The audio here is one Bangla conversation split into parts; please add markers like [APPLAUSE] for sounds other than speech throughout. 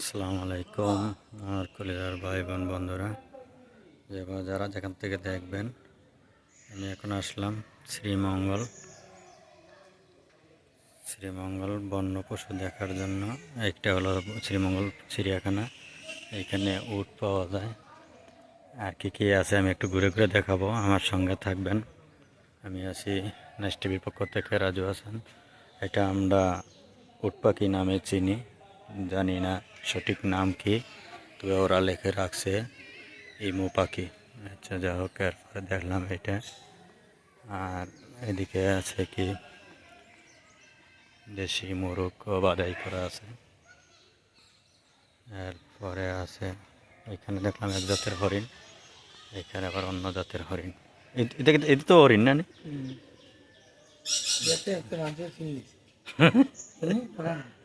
আসসালামু আলাইকুম আমার কলিজার ভাই বোন বন্ধুরা। যারা যেখান থেকে দেখবেন, আমি এখন আসলাম শ্রীমঙ্গল। শ্রীমঙ্গল বন্য পশু দেখার জন্য। একটা হলো শ্রীমঙ্গল চিড়িয়াখানা। এখানে উট পাওয়া যায়। আর কী কী আছে আমি একটু ঘুরে ঘুরে দেখাবো। আমার সঙ্গে থাকবেন। আমি আছি নেক্সট টিভির পক্ষ থেকে রাজু হাসান। এটা আমরা উট পাখি নামে চিনি। জানি না সঠিক নাম কি? তবে ওরা লিখে রাখছে ইমু পাখি। আচ্ছা যা হোক এরপরে দেখলাম এটা। আর এদিকে আছে কি? দেশি মোরগ বাদাই করা আছে। এরপরে আছে এখানে দেখলাম এক জাতের হরিণ এখানে আবার অন্য জাতের হরিণ। এটা এটা তো হরিণ না একটা মানুষের চিনিস [LAUGHS]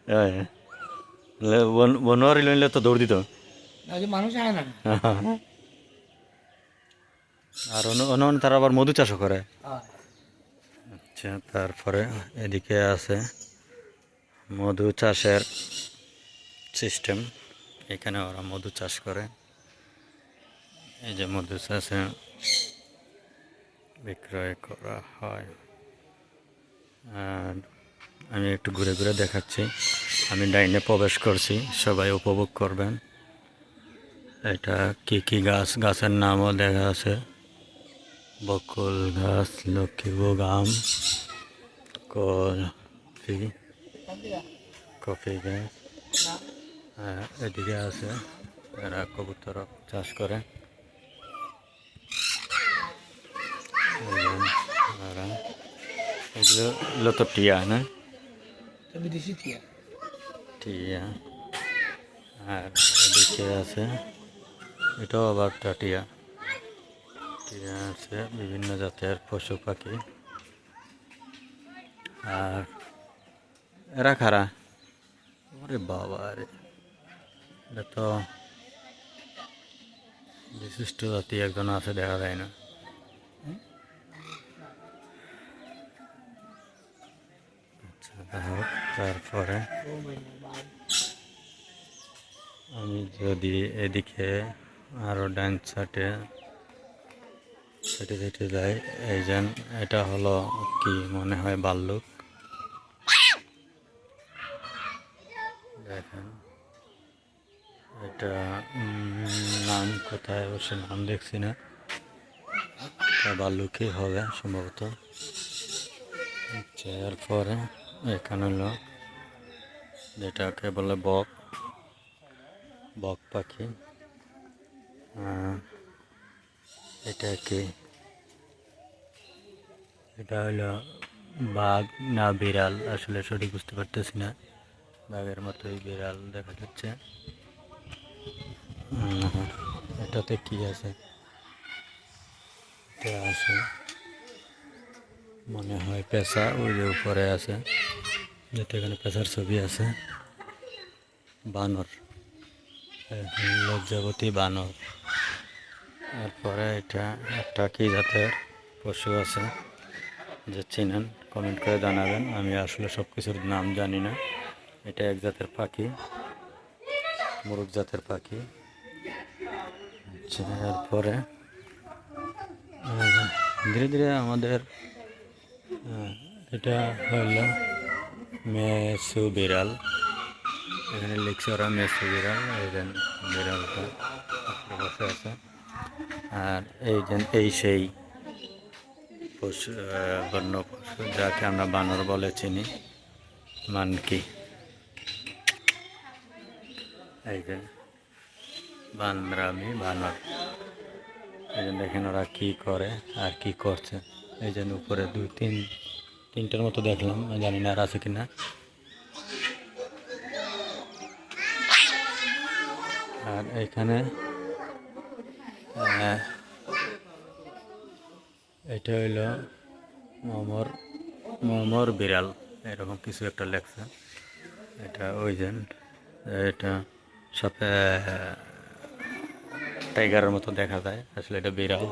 হ্যাঁ। বনোয়ারি লইলে তো দৌড় দিত মানুষ আয় না [LAUGHS] আর অন্য তারা আবার মধু চাষও করে আচ্ছা তারপরে এদিকে আছে মধু চাষের সিস্টেম এখানে ওরা মধু চাষ করে এই যে মধু চাষে বিক্রয় করা হয়। আর আমি একটু ঘুরে ঘুরে দেখাচ্ছি। আমি ডাইনে প্রবেশ করছি সবাই উপভোগ করবেন। এটা কি কি গাছ? গাছের নামও দেখা আছে। বকুল গাছ লক্ষ্মীভোগ আম কফি কফি গাছ। হ্যাঁ, এদিকে আছে। এরা কবুতর চাষ করে। এগুলো এগুলো তো টিয়া না টিয়া। টিয়া আর এদিকে আছে, এটাও আবার একটা টিয়া আছে, বিভিন্ন জাতের পশু পাখি। আর এরা খারা। ওরে বাবা রে। এটা তো বিশিষ্ট জাতি একজন আছে, দেখা যায় না। আচ্ছা তারপরে আমি যদি এদিকে আরও ডান সাইডে সেটে সেটে যাই, এই যেন এটা হলো কি মনে হয় বাল্লুক। দেখেন, এটা নাম কোথায় অবশ্য নাম দেখছি না। বাল্লুকই হবে সম্ভবত। এরপরে এখানে হলো যেটাকে বলে বক বক পাখি। এটা কি? এটা হলো বাঘ না বিড়াল, আসলে সঠিক বুঝতে পারতেছি না। বাঘের মতোই বিড়াল দেখা যাচ্ছে। এটাতে কি আছে? এটা আছে। মনে হয় পেশা ওই যে উপরে আছে, যেটা এখানে পেশার ছবি আছে। বানর লজ্জাবতী বানর। তারপরে এটা একটা কি জাতের পশু আছে, যে চিনেন কমেন্ট করে জানাবেন। আমি আসলে সব কিছুর নাম জানি না। এটা এক জাতের পাখি, মুরগ জাতের পাখি। আচ্ছা এরপরে ধীরে ধীরে আমাদের এটা হইল মেসু বিড়াল। এখানে লিখছে ওরা মেসু বিড়াল, এই যে বিড়ালটা বসে আছে। আর এই যে এই সেই পশু বন্য পশু, যাকে আমরা বানর বলে চিনি, মানকি। এই যে বানরামি বানর। এই যে দেখেন ওরা কী করে আর কি করছে। এই যে উপরে দুই, তিন, তিনটার মতো দেখলাম জানি না আর আছে কি না আর এখানে এটা হইল মমর মমর বিড়াল, এরকম কিছু একটা লেখছে। এটা ওই যে, এটা সাথে টাইগারের মতো দেখা যায়, আসলে এটা বিড়াল।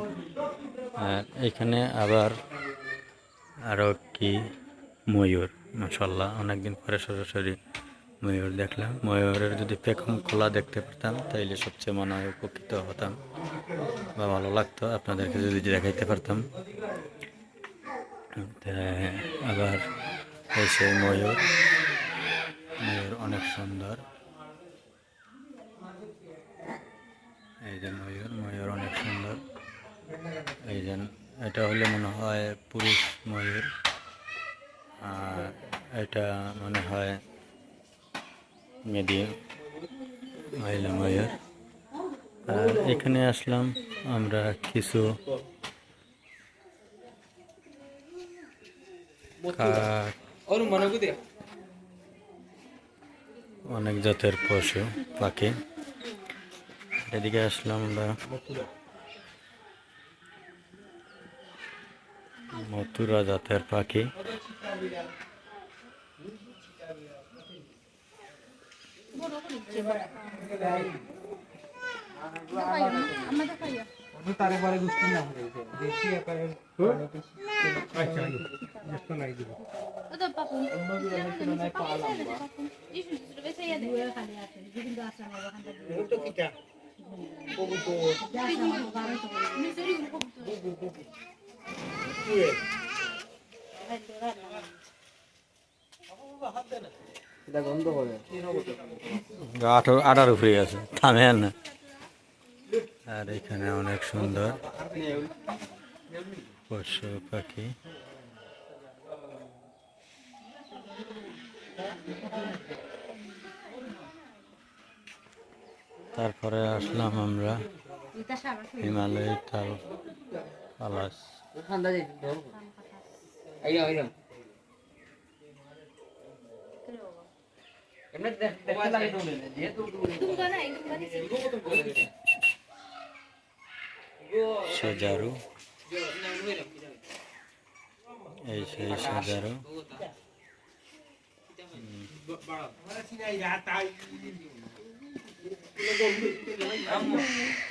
আর এখানে আবার আরও কি ময়ূর মাসাল্লাহ অনেকদিন পরে সরাসরি ময়ূর দেখলাম। ময়ূরের যদি পেখম খোলা দেখতে পেতাম তাইলে সবচেয়ে মনে হয় উপকৃত হতাম বা ভালো লাগতো। আপনাদেরকে যদি দেখাইতে পারতাম। আবার সেই ময়ূর। ময়ূর অনেক সুন্দর। এই যে ময়ূর ময়ূর অনেক সুন্দর। এই যে, এটা হলে মনে হয় পুরুষ ময়ূর। আর এটা মনে হয় মেদি মহিলা ময়ূর। আর এখানে আসলাম আমরা কিছু অনেক জাতের পশু, পাখি। এদিকে আসলাম আমরা। মথুরা জাতের পাখি। তারে পরে গুষ্টি না আঠারো আঠার উপরে আছে থামে না। আর এখানে অনেক সুন্দর পশু পাখি। তারপরে আসলাম আমরা। হিমালয় তাল পালাস যেহেতু এই সেই সেজারু। হিমালয়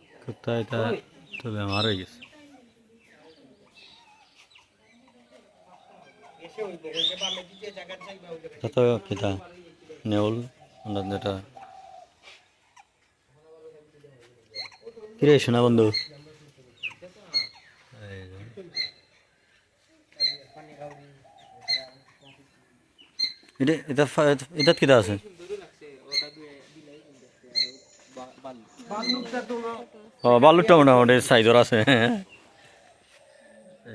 কুত্তা এটা তো বেমার হয়ে গেছে। কিটা নেউল আমরা যেটা। কিরে শোনা বন্ধু? যে। এটা এটা কিটা আছে? বালুরটা মোটামুটি সাইজর আছে।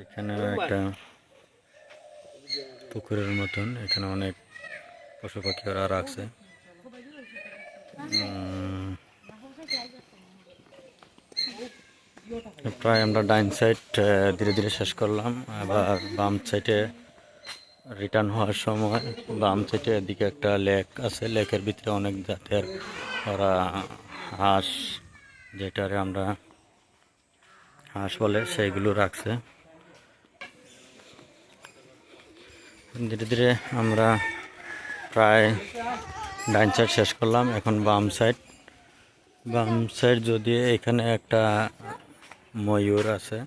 এখানে একটা পুকুরের মতন, এখানে অনেক পশু পাখি ওরা রাখছে। প্রায় আমরা ডাইন সাইড ধীরে ধীরে শেষ করলাম। আবার বাম সাইডে রিটার্ন হওয়ার সময়, বাম সাইডে এদিকে একটা লেক আছে। লেকের ভিতরে অনেক জাতের ওরা হাঁস যেটারে আমরা হাঁস বলে, সেইগুলো রাখছে। ধীরে ধীরে আমরা প্রায় ডাইন সাইড শেষ করলাম। এখন বাম সাইড। বাম সাইড যদি এখানে একটা ময়ূর আছে,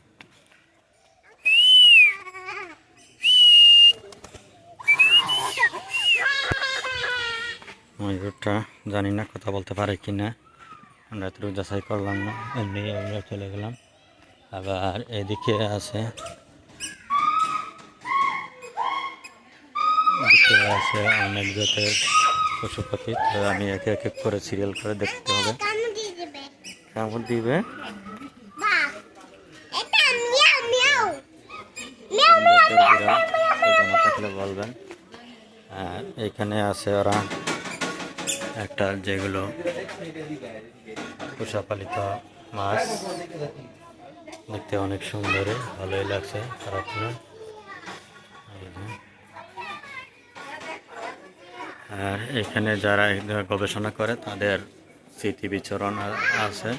ময়ূরটা জানি না কথা বলতে পারে কি না আমরা এতটুকু যাচাই করলাম না এমনি আমরা চলে গেলাম। আবার এদিকে আছে এদিকে আছে অনেক জাতের পশু পাখি তো আমি এক এক এক করে সিরিয়াল করে দেখতে হবে। কেমন দিবে? থাকলে বলবেন। আর এখানে আছে ওরা একটা যেগুলো পোষাপালিত মাছ দেখতে অনেক সুন্দর, ভালোই লাগছে, খারাপ না? আর এখানে যারা গবেষণা করে, তাদের স্মৃতি বিচরণ আছে।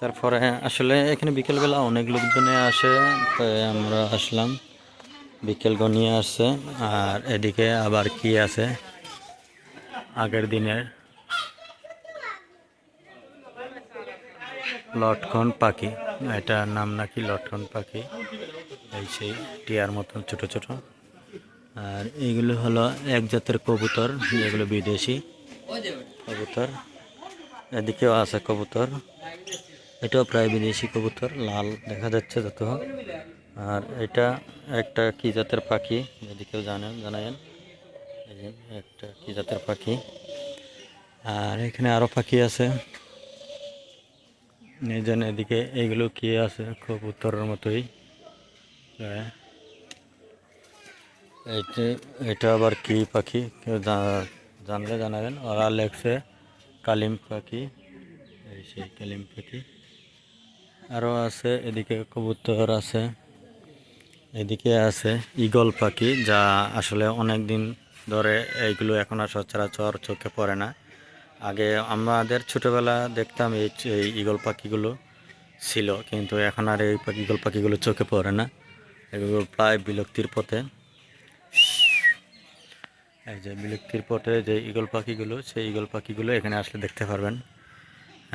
তারপরে আসলে এখানে বিকেলবেলা অনেক লোকজনে আসে, তাই আমরা আসলাম। বিকেল গনিয়ে আসছে আর এদিকে আবার কি আছে? আগের দিনের লটকন পাখি। এটার নাম নাকি লটকন পাখি? এই সেই টিয়ার মতন ছোট ছোট। আর এইগুলো হলো এক জাতের কবুতর যেগুলো বিদেশি কবুতর। এদিকেও আছে কবুতর। এটাও প্রায় বিদেশি কবুতর, লাল দেখা যাচ্ছে যত। আর এটা একটা কি জাতের পাখি, যদি কেউ জানেন জানায়েন। একটা কি জাতের পাখি? আর এখানে আরও পাখি আছে। জন্য এদিকে এইগুলো কি আছে? কবুতরের মতোই। হ্যাঁ। এটা আবার কি পাখি? কেউ জানলে জানাবেন। ওরা লেখছে কালিম পাখি। এই সেই কালিম পাখি। আরও আছে, এদিকে কবুতর আছে। এদিকে আছে ঈগল পাখি, যা আসলে অনেক দিন ধরে এইগুলো এখন আর সচরাচর চোখে পড়ে না। আগে আমাদের ছোটোবেলা দেখতাম এই এই ঈগল পাখিগুলো ছিল, কিন্তু এখন আর এই ঈগল পাখিগুলো চোখে পড়ে না। এগুলো প্রায় বিলুপ্তির পথে। এই যে বিলুপ্তির পথে যে ঈগল পাখিগুলো, সেই ঈগল পাখিগুলো এখানে আসলে দেখতে পারবেন।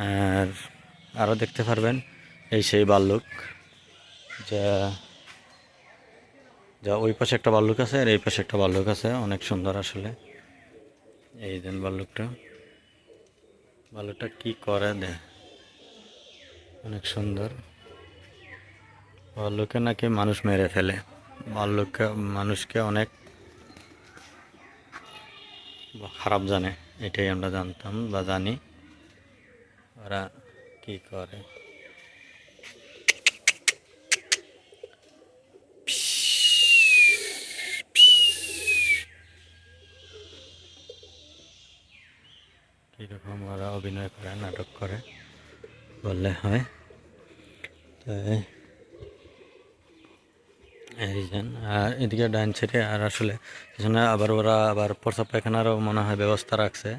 আর আরও দেখতে পারবেন এই সেই বাল্লুক, যা যা, ওই পাশে একটা বাল্লুক আছে আর এই পাশে একটা বাল্লুক আছে, অনেক সুন্দর আসলে। এই দেন বাল্লুকটা বাল্লুকটা কি করে দে? অনেক সুন্দর। ভাল্লুকে নাকি মানুষ মেরে ফেলে। ভাল্লুককে মানুষকে অনেক খারাপ জানে, এটাই আমরা জানতাম বা জানি। ওরা কি করে? কীরকম ওরা অভিনয় করে নাটক করে বললে হয়। তাই এই যে, আর এদিকে ডাইন সাইডে আর আসলে পিছনে আবার ওরা আবার প্রসাব পায়খানারও মনে হয় ব্যবস্থা রাখছে।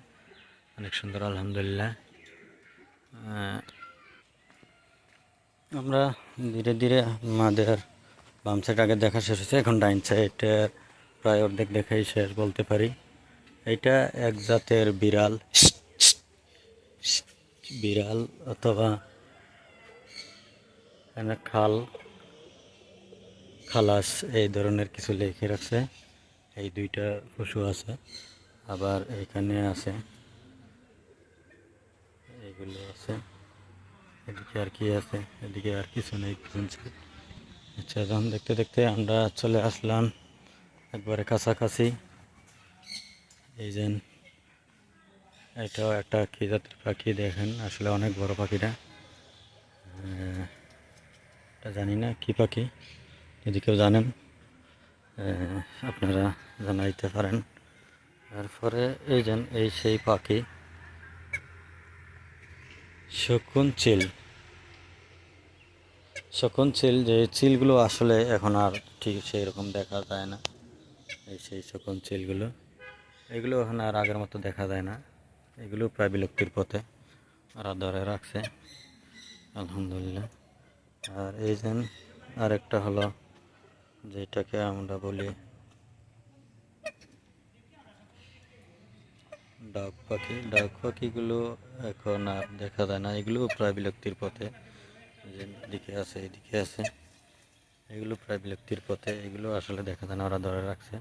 অনেক সুন্দর আলহামদুলিল্লাহ। আমরা ধীরে ধীরে আমাদের বাম সাইড আগে দেখা শেষ হয়েছে এখন ডাইন সাইডের প্রায় অর্ধেক দেখাই শেষ বলতে পারি। এটা এক জাতের বিড়াল। বিড়াল অথবা এখানে খাল, খালাস, এই ধরনের কিছু লিখে রাখছে। এই দুইটা পশু আছে, আবার এখানে আছে এইগুলো আছে। এদিকে আর কি আছে, এদিকে আর কিছু নেই আচ্ছা যখন দেখতে দেখতে আমরা চলে আসলাম একবারে কাছাকাছি। এই যে এটাও একটা কি জাতের পাখি, দেখেন আসলে অনেক বড় পাখিটা। এটা জানি না কি পাখি, যদি কেউ জানেন আপনারা জানাইতে পারেন। তারপরে এই যেন এই সেই পাখি শকুন চিল শকুন চিল যে চিলগুলো আসলে এখন আর ঠিক সেই রকম দেখা যায় না। এই সেই শকুন চিলগুলো এগুলো এখন আর আগের মতো দেখা যায় না। এগুলো প্রায় বিলুপ্তির পথে ওরা ধরে রাখছে। আলহামদুলিল্লাহ। আর এই যে আরেকটা হলো, যেটাকে আমরা বলি ডাক পাখি। ডাক পাখিগুলো এখন আর দেখা যায় না। এগুলো প্রায় বিলুপ্তির পথে। যে এদিকে আছে এদিকে আছে। এগুলো প্রায় বিলুপ্তির পথে। এগুলো আসলে দেখা যায় না, ওরা ধরে রাখছে।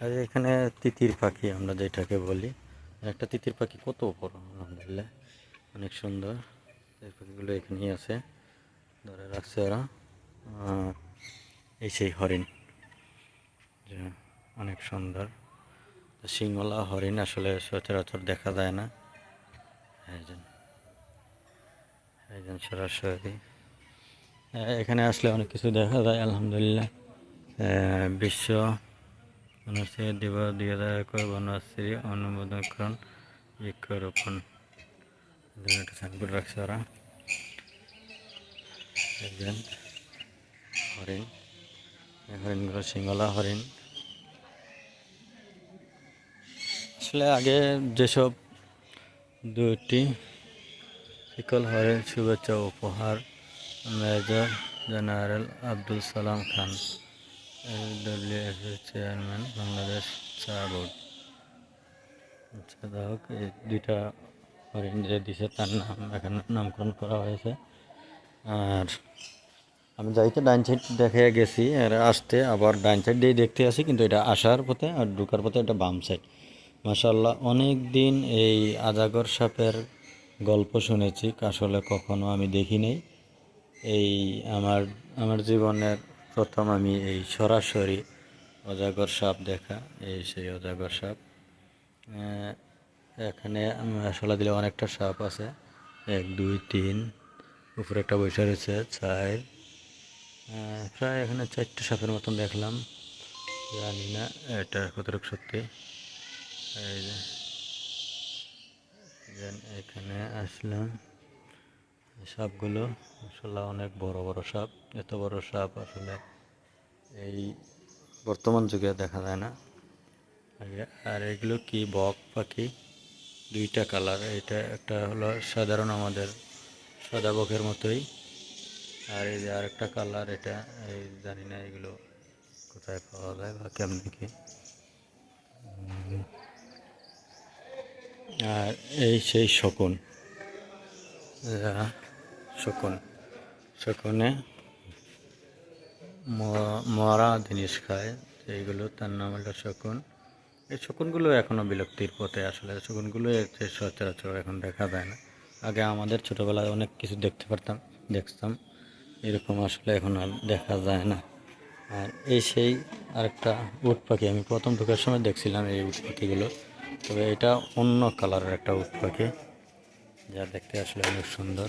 আর এখানে তিতির পাখি আমরা যেটাকে বলি একটা তিতির পাখি কত বড়, আলহামদুলিল্লাহ। অনেক সুন্দর। এই পাখিগুলো এখানেই আছে। ধরে রাখছে ওরা। এই সেই হরিণ। অনেক সুন্দর। সিংহলা হরিণ আসলে সচরাচর দেখা যায় না। এই একজন সরাসরি। এখানে আসলে অনেক কিছু দেখা যায়, আলহামদুলিল্লাহ। বিশ্ব বনশ্রী দিবস দুই হাজার একুশ বনশ্রী অনুমোদনকরণ বৃক্ষরোপণ একটা সাইনবোর্ড রাখছে ওরা। হরিণ হরিণগুলো সিংহলা হরিণ। আসলে আগে যেসব দুটি শিকল হরেন শুভেচ্ছা উপহার, মেজর জেনারেল আব্দুল সালাম খান ডব্লিউএফ চেয়ারম্যান বাংলাদেশ চা বোর্ড। আচ্ছা হোক, এই দুইটা হরিণ যে দিছে তার নাম, এখানে নামকরণ করা হয়েছে। আর আমি যাইতে ডাইন সাইড দেখে গেছি, আর আসতে আবার ডাইন সাইড দিয়ে দেখতে আসি, কিন্তু এটা আসার পথে আর ঢুকার পথে এটা বাম সাইড। মাসাল্লাহ অনেক দিন এই আজাগর সাপের গল্প শুনেছি, আসলে কখনো আমি দেখি নাই। এই আমার আমার জীবনের প্রথম আমি এই সরাসরি অজাগর সাপ দেখা, এই সেই অজাগর সাপ। এখানে মশলা দিলে অনেকটা সাপ আছে। এক, দুই, তিন, উপরে একটা বৈশা রয়েছে, চার। প্রায় এখানে চারটে সাপের মতন দেখলাম। জানি না এটা কতটুকু সত্যি। এই যে এখানে আসলাম। সাপগুলো আসলে অনেক বড় বড় সাপ, এত বড় সাপ আসলে এই বর্তমান যুগে দেখা যায় না। আর এগুলো কি বক পাখি? দুইটা কালার এটা একটা হলো সাধারণ আমাদের সাদা বকের মতোই, আর এই যে আরেকটা কালার এটা, এই জানি না এগুলো কোথায় পাওয়া যায় বা কেমনি কি। আর এই সেই শকুন। শকুন। শকুনে মরা জিনিস খায় এইগুলো তার নাম হলো শকুন। এই শকুনগুলো এখনও বিলুপ্তির পথে আসলে। শকুনগুলো সচরাচর এখন দেখা যায় না। আগে আমাদের ছোটোবেলায় অনেক কিছু দেখতে পারতাম, দেখতাম। এরকম আসলে এখন আর দেখা যায় না। আর এই সেই আরেকটা উট পাখি, আমি প্রথম ঢোকার সময় দেখছিলাম এই উট পাখিগুলো। তবে এটা অন্য কালারের একটা উট পাখি, যা দেখতে আসলে অনেক সুন্দর।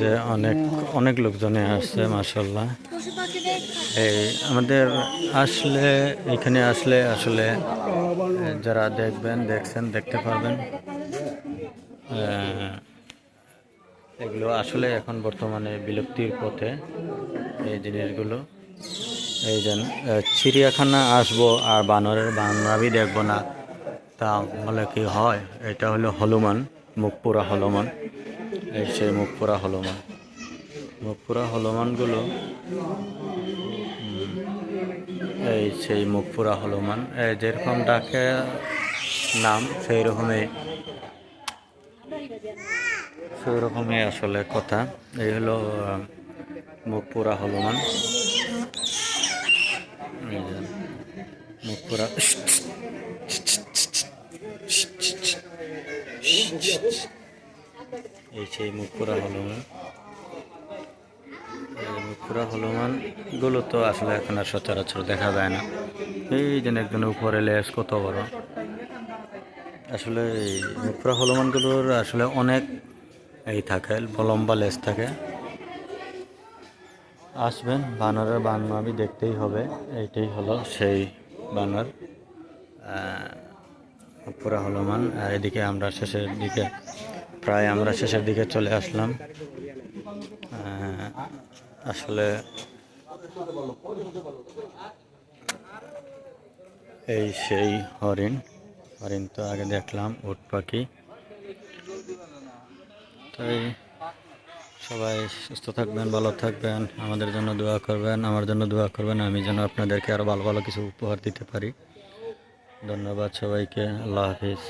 যে অনেক অনেক লোকজনে আসছে পাখিদের এই আমাদের আসলে এখানে আসলে আসলে যারা দেখবেন দেখছেন দেখতে পারবেন। এগুলো আসলে এখন বর্তমানে বিলুপ্তির পথে এই জিনিসগুলো। এই যে আহ, চিড়িয়াখানা আসব আর বানরের বানরাবি দেখব না তা হলে কি হয়? এটা হলো হনুমান। মুখপুরা হনুমান এই সেই মুখপুরা হনুমান মুখপুরা হনুমানগুলো এই সেই মুখপুরা হনুমান এই যেরকম ডাকে নাম সেই রকমই সেই রকমই আসলে কথা। এই হলো মুখপুরা যে মুখপুরা এই সেই মুখপুরা হনুমান এই মুখপুরা হনুমানগুলো তো আসলে এখন আর সচরাচর দেখা যায় না। এই যেন একজন উপরে লেস কত বড়। আসলে এই মুখপুরা হনুমানগুলোর আসলে অনেক এই থাকে, লম্বা লেস থাকে। আসবেন বানরের বানমাবি দেখতেই হবে, এইটাই হলো সেই বানর। পুরা হলমান আর এদিকে আমরা শেষের দিকে, প্রায় আমরা শেষের দিকে চলে আসলাম। আসলে এই সেই হরিণ হরিণ তো আগে দেখলাম, উট পাখি। তাই সবাই সুস্থ থাকবেন, ভালো থাকবেন, আমাদের জন্য দোয়া করবেন, আমার জন্য দোয়া করবেন, আমি যেন আপনাদেরকে আরও ভালো ভালো কিছু উপহার দিতে পারি। ধন্যবাদ সবাইকে আল্লাহ হাফিজ